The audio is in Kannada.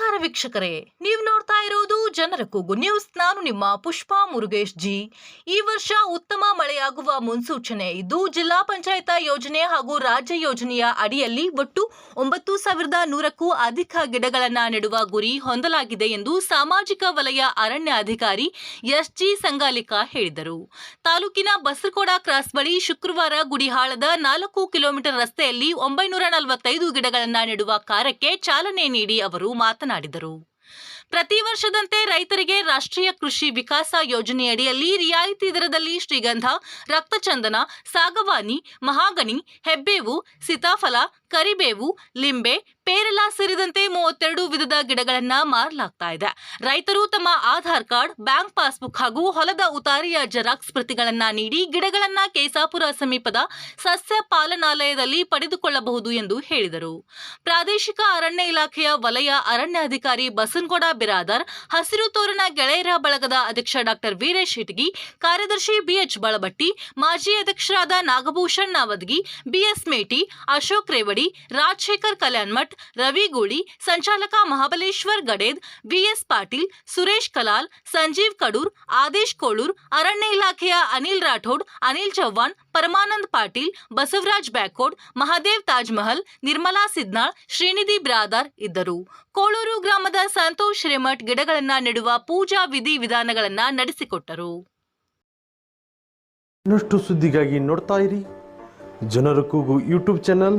ನಮಸ್ಕಾರ ವೀಕ್ಷಕರೇ ನೀವು ನೋಡ್ತಾ ಇರೋದು ಜನರ ಕೂಗು. ನ್ಯೂಸ್ ನಾನು ನಿಮ್ಮ ಪುಷ್ಪಾ ಮುರುಗೇಶ್ ಜಿ. ಈ ವರ್ಷ ಉತ್ತಮ ಮಳೆಯಾಗುವ ಮುನ್ಸೂಚನೆ. ಇದ್ದು ಜಿಲ್ಲಾ ಪಂಚಾಯತ ಯೋಜನೆ ಹಾಗೂ ರಾಜ್ಯ ಯೋಜನೆಯ ಅಡಿಯಲ್ಲಿ ಒಟ್ಟು ಒಂಬತ್ತು ಸಾವಿರದ ನೂರಕ್ಕೂ ಅಧಿಕ ಗಿಡಗಳನ್ನು ನೆಡುವ ಗುರಿ ಹೊಂದಲಾಗಿದೆ ಎಂದು ಸಾಮಾಜಿಕ ವಲಯ ಅರಣ್ಯ ಅಧಿಕಾರಿ ಎಸ್ ಜಿ ಸಂಗಾಲಿಕಾ ಹೇಳಿದರು. ತಾಲೂಕಿನ ಬಸರಕೋಡ ಕ್ರಾಸ್ ಬಳಿ ಶುಕ್ರವಾರ ಗುಡಿಹಾಳದ ನಾಲ್ಕು ಕಿಲೋಮೀಟರ್ ರಸ್ತೆಯಲ್ಲಿ ಒಂಬೈನೂರ ನಲವತ್ತೈದು ಗಿಡಗಳನ್ನು ನೆಡುವ ಕಾರ್ಯಕ್ಕೆ ಚಾಲನೆ ನೀಡಿ ಅವರು ಮಾತನಾಡಿದರು. ಪ್ರತಿ ವರ್ಷದಂತೆ ರೈತರಿಗೆ ರಾಷ್ಟ್ರೀಯ ಕೃಷಿ ವಿಕಾಸ ಯೋಜನೆಯಡಿಯಲ್ಲಿ ರಿಯಾಯಿತಿ ದರದಲ್ಲಿ ಶ್ರೀಗಂಧ, ರಕ್ತಚಂದನ, ಸಾಗವಾನಿ ಮಹಾಗಣಿ ಹೆಬ್ಬೇವು, ಸೀತಾಫಲ ಕರಿಬೇವು, ಲಿಂಬೆ, ಪೇರಲ ಸೇರಿದಂತೆ ಮೂವತ್ತೆರಡು ವಿಧದ ಗಿಡಗಳನ್ನ ಮಾರಲಾಗ್ತಾ ಇದೆ. ರೈತರು ತಮ್ಮ ಆಧಾರ್ ಕಾರ್ಡ್, ಬ್ಯಾಂಕ್ ಪಾಸ್ಬುಕ್ ಹಾಗೂ ಹೊಲದ ಉತಾರಿಯ ಜೆರಾಕ್ಸ್ ಪ್ರತಿಗಳನ್ನ ನೀಡಿ ಗಿಡಗಳನ್ನ ಕೇಸಾಪುರ ಸಮೀಪದ ಸಸ್ಯ ಪಾಲನಾಲಯದಲ್ಲಿ ಪಡೆದುಕೊಳ್ಳಬಹುದು ಎಂದು ಹೇಳಿದರು. ಪ್ರಾದೇಶಿಕ ಅರಣ್ಯ ಇಲಾಖೆಯ ವಲಯ ಅರಣ್ಯಾಧಿಕಾರಿ ಬಸನಗೌಡ ಬಿರಾದರ್, ಹಸಿರು ತೋರಣ ಗೆಳೆಯರ ಬಳಗದ ಅಧ್ಯಕ್ಷ ಡಾಕ್ಟರ್ ವೀರೇಶ್ ಇಟಗಿ ಕಾರ್ಯದರ್ಶಿ ಬಿಎಚ್ ಬಳಬಟ್ಟಿ, ಮಾಜಿ ಅಧ್ಯಕ್ಷರಾದ ನಾಗಭೂಷಣ್ ನಾವದ್ಗಿ ಬಿಎಸ್ ಮೇಟಿ, ಅಶೋಕ್ ರೇವಡಿ ರಾಜಶೇಖರ್ ಕಲ್ಯಾಣ್ಮಠ್ ರವಿ ಸಂಚಾಲಕ ಮಹಾಬಲೇಶ್ವರ್ ಗಡೇದ್, ವಿಎಸ್ ಪಾಟೀಲ್, ಸುರೇಶ್ ಕಲಾಲ್, ಸಂಜೀವ್ ಕಡೂರ್, ಆದೇಶ್ ಕೋಳೂರ್, ಅರಣ್ಯ ಇಲಾಖೆಯ ಅನಿಲ್ ರಾಠೋಡ್, ಅನಿಲ್ ಚವ್ಹಾಣ್, ಪರಮಾನಂದ್ ಪಾಟೀಲ್, ಬಸವರಾಜ್ ಬ್ಯಾಕೋಡ್ ಮಹಾದೇವ್ ತಾಜ್ ಮಹಲ್ ನಿರ್ಮಲಾ ಸಿದ್ನಾಳ್, ಶ್ರೀನಿಧಿ ಬ್ರಾದಾರ್ ಇದ್ದರು. ಕೋಳೂರು ಗ್ರಾಮದ ಸಂತೋಷ್ ಶ್ರೀಮಠ್ ಗಿಡಗಳನ್ನ ನೆಡುವ ಪೂಜಾ ವಿಧಿ ವಿಧಾನಗಳನ್ನ ನಡೆಸಿಕೊಟ್ಟರು. ಇನ್ನಷ್ಟು ಸುದ್ದಿಗಾಗಿ ನೋಡ್ತಾ ಇರಿ. ಜನರ ಕೂಗು ಯೂಟ್ಯೂಬ್ ಚಾನಲ್